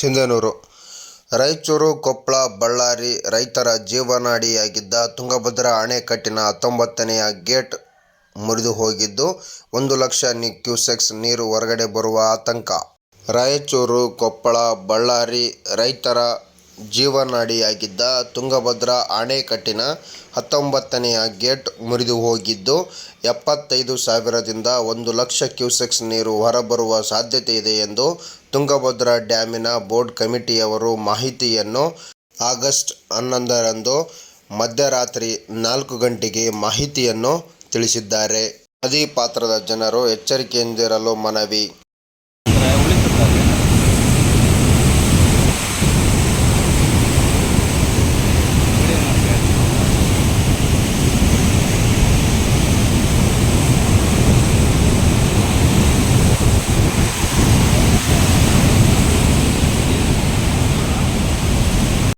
ಸಿಂಧನೂರು ರಾಯಚೂರು ಕೊಪ್ಪಳ ಬಳ್ಳಾರಿ ರೈತರ ಜೀವನಾಡಿಯಾಗಿದ್ದ ತುಂಗಭದ್ರಾ ಅಣೆಕಟ್ಟಿನ ಹತ್ತೊಂಬತ್ತನೆಯ ಗೇಟ್ ಮುರಿದು ಹೋಗಿದ್ದು, ಒಂದು ಲಕ್ಷ ಕ್ಯೂಸೆಕ್ಸ್ ನೀರು ಹೊರಗಡೆ ಬರುವ ಆತಂಕ. ರಾಯಚೂರು, ಕೊಪ್ಪಳ, ಬಳ್ಳಾರಿ ರೈತರ ಜೀವನಾಡಿಯಾಗಿದ್ದ ತುಂಗಭದ್ರಾ ಅಣೆಕಟ್ಟಿನ ಹತ್ತೊಂಬತ್ತನೆಯ ಗೇಟ್ ಮುರಿದು ಹೋಗಿದ್ದು, ಎಪ್ಪತ್ತೈದು ಸಾವಿರದಿಂದ ಒಂದು ಲಕ್ಷ ಕ್ಯೂಸೆಕ್ಸ್ ನೀರು ಹೊರಬರುವ ಸಾಧ್ಯತೆ ಇದೆ ಎಂದು ತುಂಗಭದ್ರಾ ಡ್ಯಾಮಿನ ಬೋರ್ಡ್ ಕಮಿಟಿಯವರು ಮಾಹಿತಿಯನ್ನು ಆಗಸ್ಟ್ ಹನ್ನೊಂದರಂದು ಮಧ್ಯರಾತ್ರಿ ನಾಲ್ಕು ಗಂಟೆಗೆ ಮಾಹಿತಿಯನ್ನು ತಿಳಿಸಿದ್ದಾರೆ. ನದಿ ಪಾತ್ರದ ಜನರು ಎಚ್ಚರಿಕೆಯಿಂದಿರಲು ಮನವಿ.